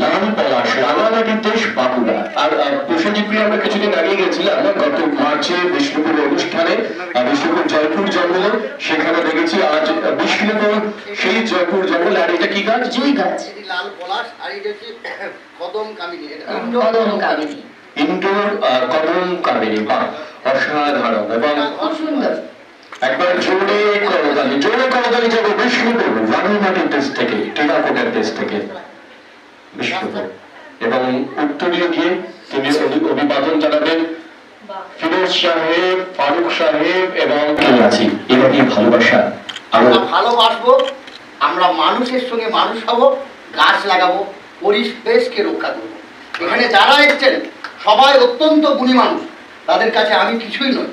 লাল পলাশ রাঙামাটির দেশ বাঁকুড়া। আর প্রসেনজিৎ আমরা কিছুদিন আগে গেছিলাম গত মার্চে বিষ্ণুপুর অনুষ্ঠানে বিষ্ণুপুর জয়পুর জঙ্গলে সেখানে দেখেছি আজ বিষ্ণুপুর সেই জয়পুর জঙ্গল। আর এটা কি গাছ? জুই গাছ। লাল পলাশ আর এটা হচ্ছে কদম কামিনী এটা কদম কামিনী। ইনডোর কদম কাবেরী বা অসাধারণ। এবং খুব সুন্দর। একবার জোরে করতালি জোরে করতালি যাব বিষ্ণুপুর রানীমাটির দেশ থেকে টেরাকোটার দেশ থেকে। বিষ্ণুপুর এবং উত্তরীয় গিয়ে তিনি অভিবাদন জানাবেন। ফিরোজ সাহেব ফারুক সাহেব এবং আছি? এভাবেই ভালোবাসা আমরা আমরা ভালোবাসবো আমরা মানুষের সঙ্গে মানুষ হব গাছ লাগাবো পরিবেশকে রক্ষা করব। এখানে যারা এসছেন সবাই অত্যন্ত গুণী মানুষ। তাদের কাছে আমি কিছুই নই।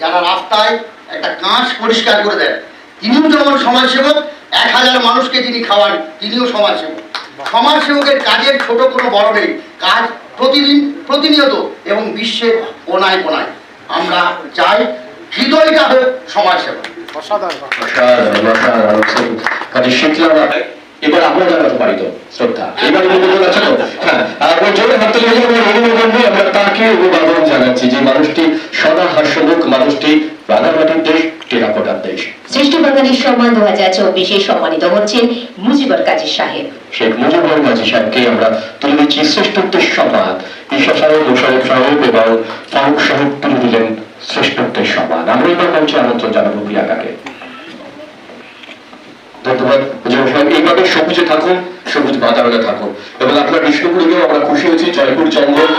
যারা রাস্তায় একটা কাঁচ পরিষ্কার করে দেন। তিনিও যেমন সমাজসেবক এক হাজার মানুষকে যিনি খাওয়ান তিনিও সমাজসেবক। সমাজসেবকের কাজের ছোট কোনো বড় নেই। কাজ প্রতিদিন প্রতিনিয়ত এবং বিশ্বের কোনায় কোনায়। আমরা চাই হৃদয়টা হোক সমাজসেবক। কাজে শিখলাম এবার আমরা জানাতে পারি তো শ্রদ্ধা। এবার অভিযোগ আছে তো? হ্যাঁ আর জোরে হাত তুলে যখন আমরা তাকে অভিবাদন জানাচ্ছি যে মানুষটি সদা হাস্যমুখ মানুষটি রাঙামাটির দেশ টেরাকোটার দেশ শ্রেষ্ঠ সম্মান দু হাজার চব্বিশে সম্মানিত হচ্ছেন মুজিবর কাজী সাহেব। শেখ মুজিবুর মাঝি সাহেবকে আমরা তুলে দিচ্ছি শ্রেষ্ঠত্বের সম্মান ঈশা সাহেব মোশারফ সাহেব এবং ফারুক সাহেব তুলে দিলেন শ্রেষ্ঠত্বের সম্মান আমরা এবার মঞ্চে আমন্ত্রণ জানাব প্রিয়াকাকে ধন্যবাদ। মুজিবুর সাহেব, এইভাবে সবুজে থাকুন, সবুজ বাতাবরণে থাকুন। এবং আপনার বিষ্ণুপুরে আমরা খুশি হয়েছি, জয়পুর জঙ্গল